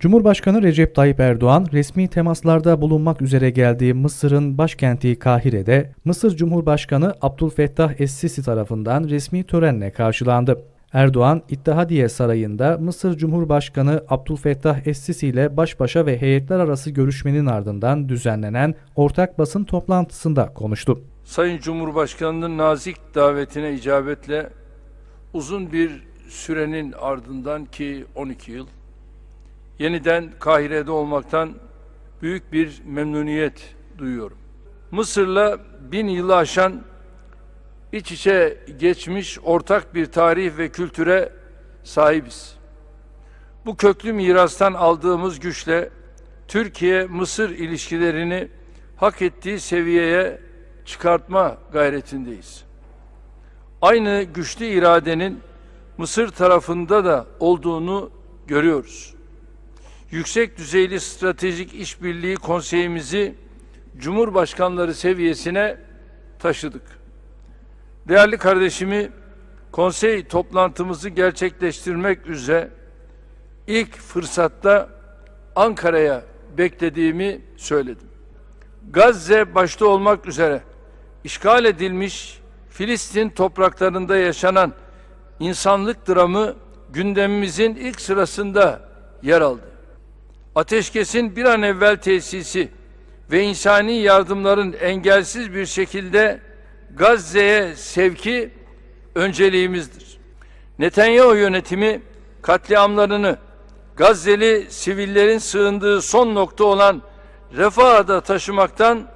Cumhurbaşkanı Recep Tayyip Erdoğan resmi temaslarda bulunmak üzere geldiği Mısır'ın başkenti Kahire'de Mısır Cumhurbaşkanı Abdülfettah Es-Sisi tarafından resmi törenle karşılandı. Erdoğan, İttihadiye Sarayı'nda Mısır Cumhurbaşkanı Abdülfettah Es-Sisi ile baş başa ve heyetler arası görüşmenin ardından düzenlenen ortak basın toplantısında konuştu. Sayın Cumhurbaşkanı'nın nazik davetine icabetle uzun bir sürenin ardından ki 12 yıl yeniden Kahire'de olmaktan büyük bir memnuniyet duyuyorum. Mısır'la bin yılı aşan iç içe geçmiş ortak bir tarih ve kültüre sahibiz. Bu köklü mirastan aldığımız güçle Türkiye-Mısır ilişkilerini hak ettiği seviyeye çıkartma gayretindeyiz. Aynı güçlü iradenin Mısır tarafında da olduğunu görüyoruz. Yüksek düzeyli stratejik işbirliği konseyimizi Cumhurbaşkanları seviyesine taşıdık. Değerli kardeşimi konsey toplantımızı gerçekleştirmek üzere ilk fırsatta Ankara'ya beklediğimi söyledim. Gazze başta olmak üzere işgal edilmiş Filistin topraklarında yaşanan insanlık dramı gündemimizin ilk sırasında yer aldı. Ateşkesin bir an evvel tesisi ve insani yardımların engelsiz bir şekilde Gazze'ye sevki önceliğimizdir. Netanyahu yönetimi katliamlarını Gazze'li sivillerin sığındığı son nokta olan Refah'a taşımaktan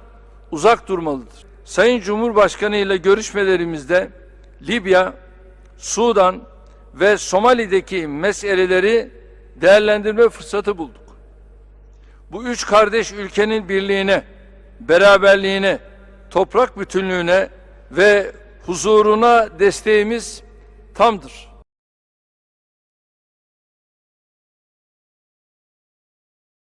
uzak durmalıdır. Sayın Cumhurbaşkanı ile görüşmelerimizde Libya, Sudan ve Somali'deki meseleleri değerlendirme fırsatı bulduk. Bu üç kardeş ülkenin birliğine, beraberliğine, toprak bütünlüğüne ve huzuruna desteğimiz tamdır.